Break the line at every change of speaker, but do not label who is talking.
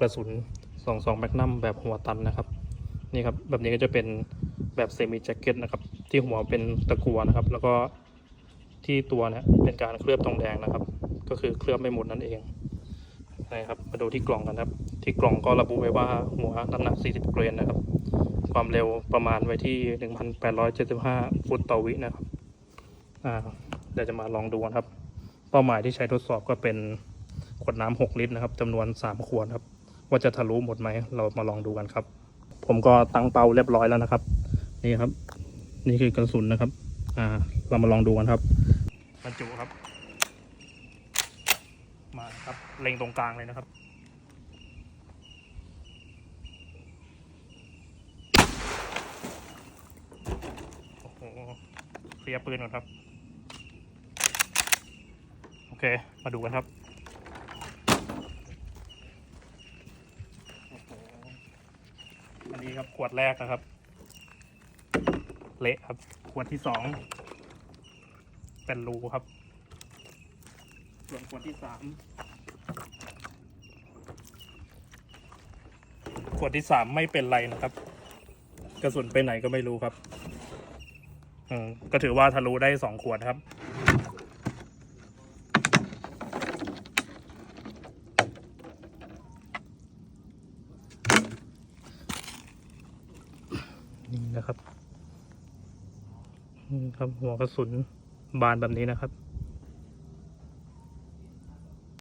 กระสุนสองสองแมกนัมแบบหัวตันนะครับ นี่ครับ แบบนี้ก็จะเป็นแบบเซมิแจ็คเก็ตนะครับ ที่หัวเป็นตะกัวนะครับ แล้วก็ที่ตัวเนี่ยเป็นการเคลือบทองแดงนะครับ ก็คือเคลือบไม่หมดนั่นเองนะครับ มาดูที่กล่องกันครับ ที่กล่องก็ระบุไว้ว่าหัวน้ำหนัก 40 เกรนนะครับ ความเร็วประมาณไว้ที่ 1,875 ฟุตต่อวินะครับ อ่าเดี๋ยวจะมาลองดูกันครับ เป้าหมายที่ใช้ทดสอบก็เป็นขวดน้ำ6ลิตรนะครับจำนวน 3 ขวดครับ ว่าจะทะลุหมดไหม เรามาลองดูกันครับ ผมก็ตั้งเป้าเรียบร้อยแล้วนะครับ นี่ครับ นี่คือกระสุนนะครับ อ่า เรามาลองดูกันครับบรรจุครับ มาครับ เล็งตรงกลางเลยนะครับโอ้โหเคลียร์ปืนก่อนครับ โอเค มาดูกันครับโอ้โหอั นี้ครับขวดแรกนะครับ เละครับ ขวดที่สองเป็นรูครับ ส่วนขวดที่สามขวดที่สามไม่เป็นไรนะครับ กระสุนไปไหนก็ไม่รู้ครับ อืมก็ถือว่าทะลุได้สองขวดครับ นี่นะครับ ครับหัวกระสุนบานแบบนี้นะครับ